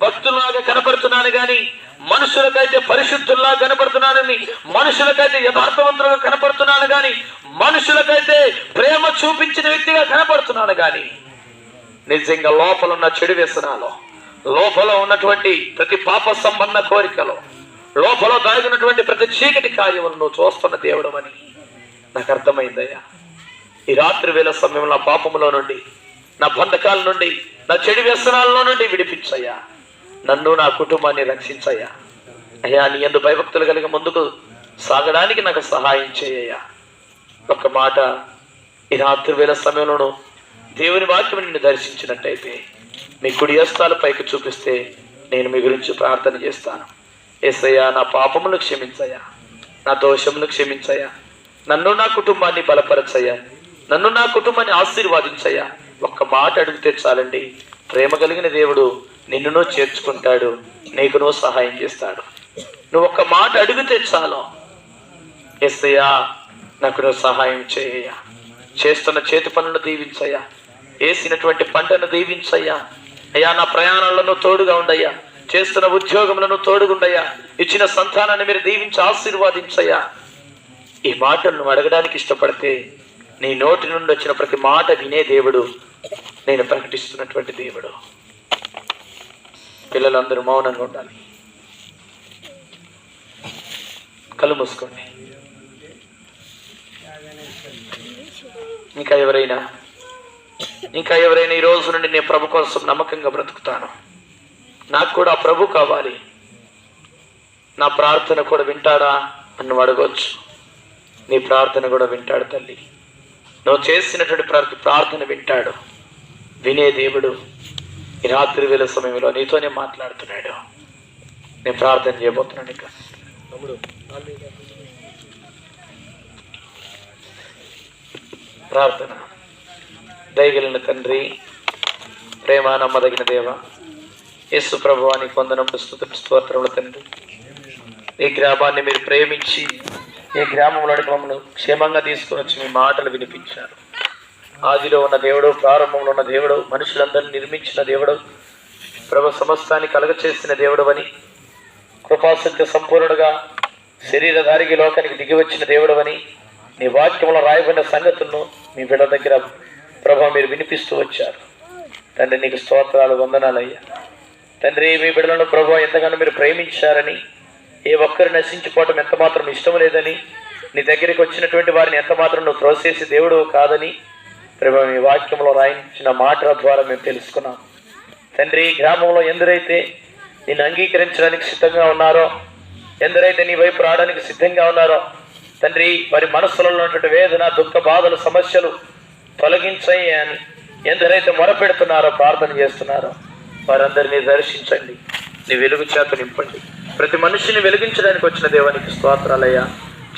భక్తులాగా కనపడుతున్నాను గాని మనుషులకైతే పరిశుద్ధుల్లా కనపడుతున్నానని మనుషులకైతే యథార్థవంతులుగా కనపడుతున్నాను గాని మనుషులకైతే ప్రేమ చూపించిన వ్యక్తిగా కనపడుతున్నాను గాని నిజంగా లోపల ఉన్న చెడు వ్యసనాలు లోపల ఉన్నటువంటి ప్రతి పాప సంబంధ కోరికలు లోపల దాగినటువంటి ప్రతి చీకటి కార్యములను నువ్వు చూస్తున్న దేవుడు అని నాకు అర్థమైందయ్యా. ఈ రాత్రి వేళ సమయంలో నా పాపములో నుండి నా బంధకాల నుండి నా చెడు వ్యసనాలలో నుండి విడిపించయ్యా. నన్ను నా కుటుంబాన్ని రక్షించయ్యా. అయ్యా నీ ఎందు భయభక్తులు కలిగి ముందుకు సాగడానికి నాకు సహాయం చేయయ్యా. ఒక మాట ఈ రాత్రి వేళ సమయంలోనూ దేవుని వాక్యం నిన్ను దర్శించినట్టయితే మీ కుడి హస్తాలు పైకి చూపిస్తే నేను మీ గురించి ప్రార్థన చేస్తాను. ఏసయ్యా నా పాపములు క్షమించయ్యా. నా దోషములు క్షమించయ్యా. నన్ను నా కుటుంబాన్ని బలపరచయ్యా. నన్ను నా కుటుంబాన్ని ఆశీర్వాదించయ్యా. ఒక్క మాట అడిగితే చాలండి ప్రేమ కలిగిన దేవుడు నిన్నును చేర్చుకుంటాడు నీకునో సహాయం చేస్తాడు. నువ్వు ఒక్క మాట అడిగితే చాలు. ఎస్సయ్యా నాకు నువ్వు సహాయం చేయ చేస్తున్న చేతి పనులను దీవించయ్యా. వేసినటువంటి పంటను దీవించయ్యా. అయ్యా నా ప్రయాణాలను తోడుగా ఉండయ్యా. చేస్తున్న ఉద్యోగములను తోడుగుండయ్యా. ఇచ్చిన సంతానాన్ని మీరు దీవించి ఆశీర్వాదించయ్యా. ఈ మాటలను నువ్వు అడగడానికి ఇష్టపడితే నీ నోటి నుండి వచ్చిన ప్రతి మాట వినే దేవుడు నేను ప్రకటిస్తున్నటువంటి దేవుడు. పిల్లలందరూ మౌనంగా ఉండాలి. కళ్ళు మూసుకోండి. ఇంకా ఎవరైనా ఇంకా ఎవరైనా ఈ రోజు నుండి నేను ప్రభు కోసం నమ్మకంగా బ్రతుకుతాను. నాకు కూడా ప్రభు కావాలి. నా ప్రార్థన కూడా వింటాడా అని నువ్వు అడగొచ్చు. నీ ప్రార్థన కూడా వింటాడు తల్లి. నువ్వు చేసినటువంటి ప్రార్థన వింటాడు. వినే దేవుడు ఈ రాత్రి వేళ సమయంలో నీతోనే మాట్లాడుతున్నాడు. నేను ప్రార్థన చేయబోతున్నాను ఇక ప్రార్థన. దయగలిగిన తండ్రి ప్రేమ నమ్మదగిన దేవ యేసు ప్రభువానికి వందనములు స్తుతి స్తోత్రములు తండ్రి. ఈ గ్రామాన్ని మీరు ప్రేమించి ఈ గ్రామంలోనికి మమ్మల్ని క్షేమంగా తీసుకుని వచ్చి మీ మాటలు వినిపించారు. ఆదిలో ఉన్న దేవుడు ప్రారంభంలో ఉన్న దేవుడు మనుషులందరినీ నిర్మించిన దేవుడు ప్రభు సమస్తాన్ని కలగచేసిన దేవుడు అని కృపాసత్య సంపూర్ణుడుగా శరీరధారికి లోకానికి దిగి వచ్చిన దేవుడు అని నీ వాక్యంలో రాయబడిన సంగతులను మీ బిడ్డ దగ్గర ప్రభా మీరు వినిపిస్తూ వచ్చారు. తండ్రి నీకు స్తోత్రాలు వందనాలయ్యా. తండ్రి మీ బిడ్డలను ప్రభు ఎంతగానో మీరు ప్రేమించారని ఏ ఒక్కరు నశించిపోవటం ఎంత మాత్రం ఇష్టం లేదని నీ దగ్గరికి వచ్చినటువంటి వారిని ఎంత మాత్రం నువ్వు త్రోసేసి దేవుడు కాదని ప్రభు మీ వాక్యంలో రాయించిన మాటల ద్వారా మేము తెలుసుకున్నాం. తండ్రి గ్రామంలో ఎందరైతే నేను అంగీకరించడానికి సిద్ధంగా ఉన్నారో ఎందరైతే నీ వైపు రావడానికి సిద్ధంగా ఉన్నారో తండ్రి వారి మనసులలో ఉన్నటువంటి వేదన దుఃఖ బాధలు సమస్యలు తొలగించాయి అని ఎందరైతే మొరపెడుతున్నారో ప్రార్థన చేస్తున్నారో వారందరినీ దర్శించండి. నీ వెలుగు చేత నింపండి. ప్రతి మనిషిని వెలిగించడానికి వచ్చిన దేవానికి స్తోత్రాలయ్యా.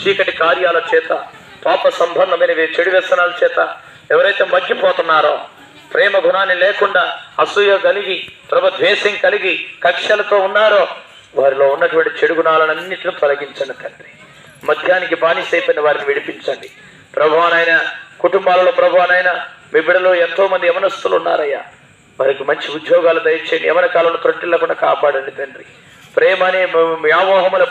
చీకటి కార్యాల చేత పాప సంబంధమైనవి చెడు వ్యసనాల చేత ఎవరైతే మగ్గిపోతున్నారో ప్రేమ గుణాన్ని లేకుండా అసూయ కలిగి ప్రభు ద్వేషం కలిగి కక్షలతో ఉన్నారో వారిలో ఉన్నటువంటి చెడు గుణాలన్నింటిని తొలగించండి తండ్రి. మద్యానికి బానిసైపోయిన వారిని విడిపించండి. ప్రభువానైనా కుటుంబాలలో ప్రభానైనా మీ బిడ్డలో ఎంతో మంది యమనస్తులు ఉన్నారయ్యా. వారికి మంచి ఉద్యోగాలు దయచేయండి. యమన కాలంలో తొట్టిల్లకుండా కాపాడండి తండ్రి. ప్రేమ అనే వ్యామోహముల